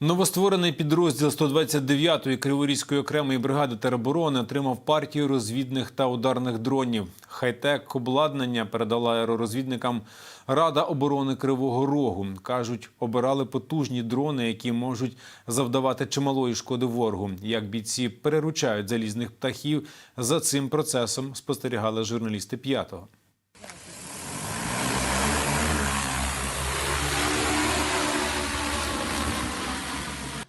Новостворений підрозділ 129-ї Криворізької окремої бригади тероборони отримав партію розвідних та ударних дронів. Хай-тек обладнання передала аеророзвідникам Рада оборони Кривого Рогу. Кажуть, обирали потужні дрони, які можуть завдавати чималої шкоди ворогу. Як бійці переручають залізних птахів, за цим процесом спостерігали журналісти п'ятого.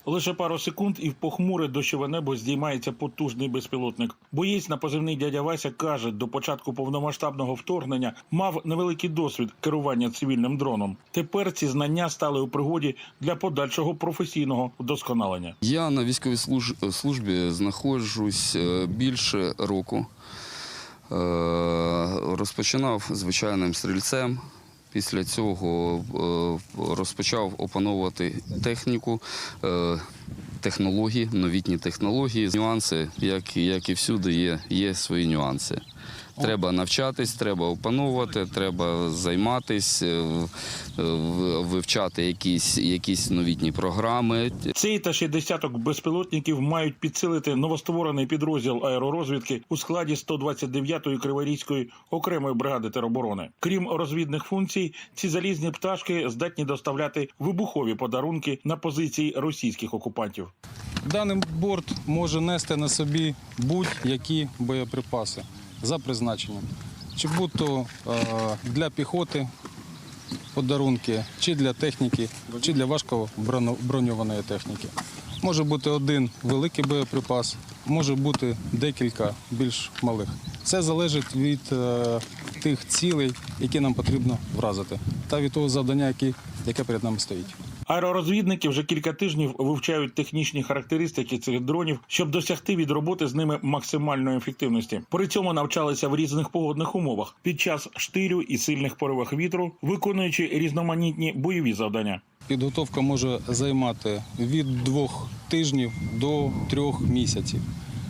Лише пару секунд і в похмуре дощове небо здіймається потужний безпілотник. Боєць на позивний дядя Вася каже, до початку повномасштабного вторгнення мав невеликий досвід керування цивільним дроном. Тепер ці знання стали у пригоді для подальшого професійного вдосконалення. Я на військовій служ- службі знаходжусь е, більше року. Е, Розпочинав звичайним стрільцем. Після цього е, розпочав опановувати техніку, е, технології, новітні технології. Нюанси, як, і всюди, є свої нюанси. Треба навчатись, треба опановувати, треба займатися, вивчати якісь, якісь новітні програми. Цей та ще десяток безпілотників мають підсилити новостворений підрозділ аеророзвідки у складі 129-ї Криворізької окремої бригади тероборони. Крім розвідних функцій, ці залізні пташки здатні доставляти вибухові подарунки на позиції російських окупантів. Даний борт може нести на собі будь-які боєприпаси за призначенням. Чи будь-то е, для піхоти подарунки, чи для техніки, чи для важко броньованої техніки. Може бути один великий боєприпас, може бути декілька більш малих. Це залежить від е, тих цілей, які нам потрібно вразити, та від того завдання, яке, яке перед нами стоїть. Аеророзвідники вже кілька тижнів вивчають технічні характеристики цих дронів, щоб досягти від роботи з ними максимальної ефективності. При цьому навчалися в різних погодних умовах під час штилю і сильних поривах вітру, виконуючи різноманітні бойові завдання. Підготовка може займати від двох тижнів до трьох місяців.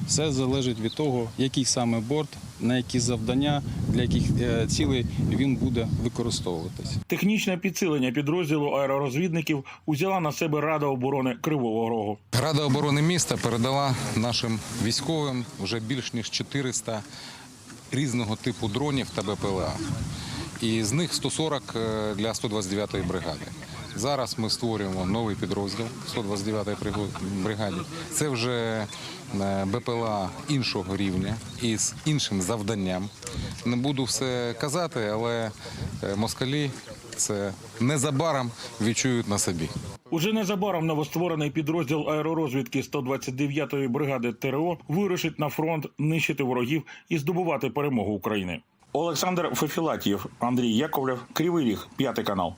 Все залежить від того, який саме борт, на які завдання, для яких е, цілей він буде використовуватись. Технічне підсилення підрозділу аеророзвідників узяла на себе Рада оборони Кривого Рогу. Рада оборони міста передала нашим військовим вже більш ніж 400 різного типу дронів та БПЛА. І з них 140 е, для 129-ї бригади. Зараз ми створюємо новий підрозділ 129-ї пригу- бригаді. Це вже е, БПЛА іншого рівня і з іншим завданням. Не буду все казати, але е, москалі це незабаром відчують на собі. Уже незабаром новостворений підрозділ аеророзвідки 129-ї бригади ТРО вирушить на фронт нищити ворогів і здобувати перемогу України. Олександр Фефілатієв, Андрій Яковлев, Кривий Ріг, п'ятий канал.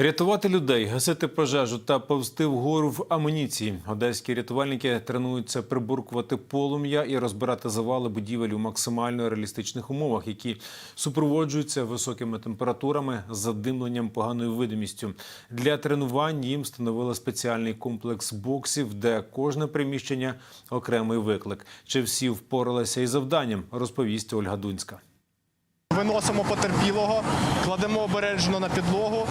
Рятувати людей, гасити пожежу та повзти вгору в амуніції. Одеські рятувальники тренуються прибуркувати полум'я і розбирати завали будівель у максимально реалістичних умовах, які супроводжуються високими температурами, задимленням, поганою видимістю. Для тренувань їм встановили спеціальний комплекс боксів, де кожне приміщення окремий виклик. Чи всі впоралися із завданням, розповість Ольга Дунська. Виносимо потерпілого, кладемо обережно на підлогу.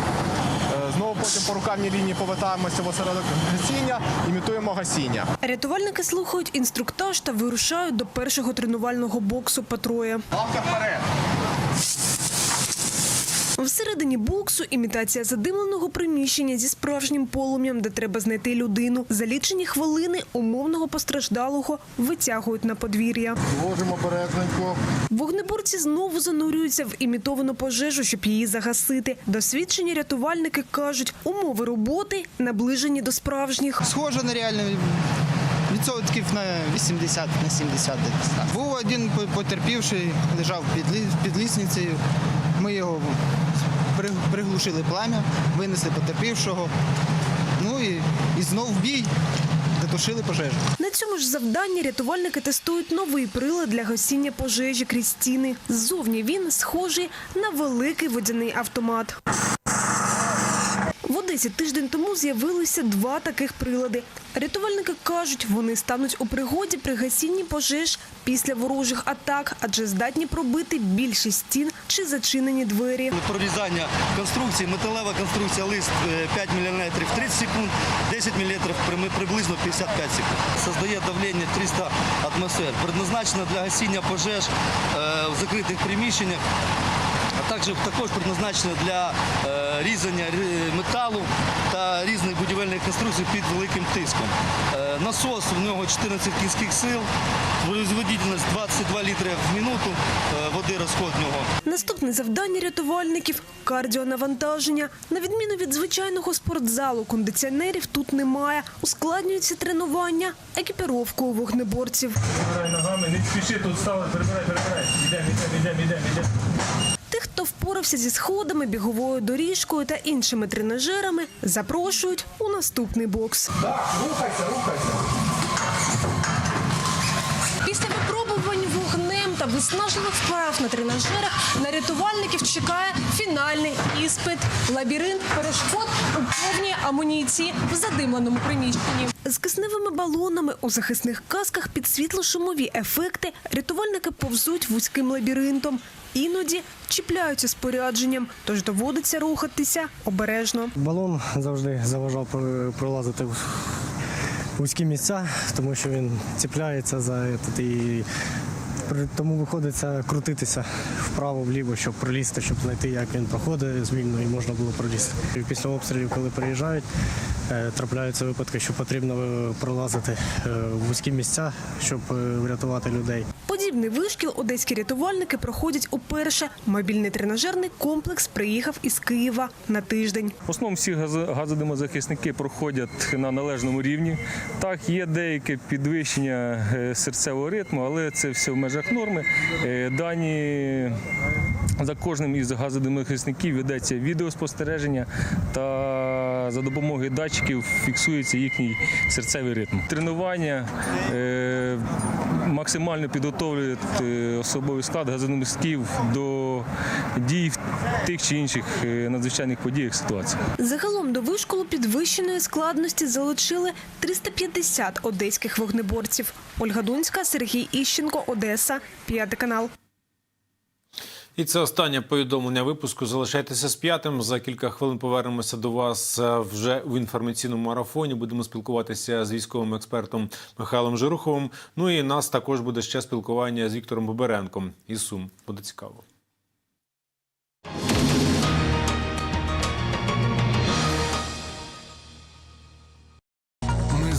Знову потім по рукавній лінії повертаємося в осередок гасіння, імітуємо гасіння. Рятувальники слухають інструктаж та вирушають до першого тренувального боксу по троє. Лавка вперед! Всередині боксу імітація задимленого приміщення зі справжнім полум'ям, де треба знайти людину. За лічені хвилини умовного постраждалого витягують на подвір'я. Ложимо обережненько. Вогнеборці знову занурюються в імітовану пожежу, щоб її загасити. Досвідчені рятувальники кажуть, умови роботи наближені до справжніх. Схоже на реально відсотків на 80 на 70 десь. Був один потерпівший, лежав під, лі- під лісницею. Ми його приглушили плам'я, винесли потерпівшого. Ну і, і знов бій, затушили пожежу. На цьому ж завданні рятувальники тестують новий прилад для гасіння пожежі крізь стіни. Ззовні він схожий на великий водяний автомат. Води Одесі тиждень тому з'явилися два таких прилади. Рятувальники кажуть, вони стануть у пригоді при гасінні пожеж після ворожих атак, адже здатні пробити більшість стін чи зачинені двері. Прорізання конструкції, металева конструкція, лист е, 5 мм 30 секунд, 10 мм приблизно 55 секунд. Создає давлення 300 атмосфер. Предназначена для гасіння пожеж е, в закритих приміщеннях, також також предназначена для е, різання металу та різних будівельних конструкцій під великим тиском. Е, Насос в нього 14 кінських сил, производительність 22 літри в минуту, е, води розход в нього. Наступне завдання рятувальників кардіонавантаження. На відміну від звичайного спортзалу, кондиціонерів тут немає. Ускладнюються тренування екіпіровкою вогнеборців. Ногами, не спіши тут ставити, перебирай, перебирай. Ідемо, ідемо, ідемо, ідемо, ідемо. Тих, хто впорався зі сходами, біговою доріжкою та іншими тренажерами, запрошують у наступний бокс. Після виснажливих вправ на тренажерах на рятувальників чекає фінальний іспит. Лабіринт перешкод у повній амуніції в задимленому приміщенні. З кисневими балонами у захисних касках під світло-шумові ефекти рятувальники повзуть вузьким лабіринтом. Іноді чіпляються спорядженням, тож доводиться рухатися обережно. Балон завжди заважав про- пролазити в вузькі місця, тому що він ціпляється за этот і тому виходиться крутитися вправо-вліво, щоб пролізти, щоб знайти, як він проходить звільно і можна було пролізти. І Після обстрілів, коли приїжджають, е, трапляються випадки, що потрібно е, пролазити е, в вузькі місця, щоб врятувати людей. Подібний вишкіл одеські рятувальники проходять уперше. Мобільний тренажерний комплекс приїхав із Києва на тиждень. В основному всі газодимозахисники проходять на належному рівні. Так, є деяке підвищення серцевого ритму, але це все в межах норми. Е, Дані за кожним із газодимозахисників ведеться відеоспостереження та за допомогою датчиків фіксується їхній серцевий ритм. Тренування е, максимально підготовлюють е, особовий склад газодимозахисників до дій в тих чи інших е, надзвичайних подіях ситуаціях. Загалом до вишколу підвищеної складності залучили 350 одеських вогнеборців. Ольга Дунська, Сергій Іщенко, Одеса, п'ятий канал. І це останнє повідомлення випуску. Залишайтеся з п'ятим. За кілька хвилин повернемося до вас е, вже в інформаційному марафоні. Будемо спілкуватися з військовим експертом Михайлом Жируховим. Ну і нас також буде ще спілкування з Віктором Боберенком із Сум. Буде цікаво.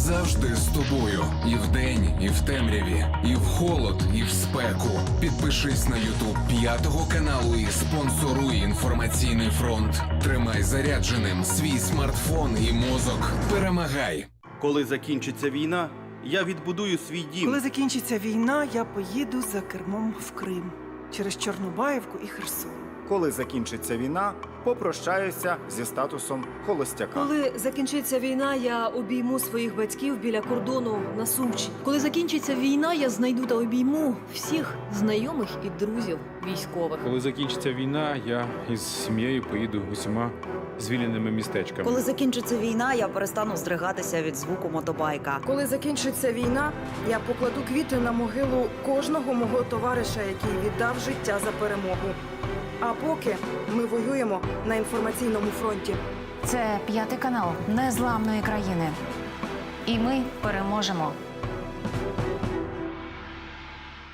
Завжди з тобою. І вдень, і в темряві, і в холод, і в спеку. Підпишись на Ютуб п'ятого каналу і спонсоруй інформаційний фронт. Тримай зарядженим свій смартфон і мозок. Перемагай! Коли закінчиться війна, я відбудую свій дім. Коли закінчиться війна, я поїду за кермом в Крим через Чорнобаївку і Херсон. Коли закінчиться війна, попрощаюся зі статусом холостяка. Коли закінчиться війна, я обійму своїх батьків біля кордону на Сумщині. Коли закінчиться війна, я знайду та обійму всіх знайомих і друзів військових. Коли закінчиться війна, я із сім'єю поїду усіма звільненими містечками. Коли закінчиться війна, я перестану здригатися від звуку мотобайка. Коли закінчиться війна, я покладу квіти на могилу кожного мого товариша, який віддав життя за перемогу. А поки ми воюємо на інформаційному фронті. Це п'ятий канал незламної країни. І ми переможемо.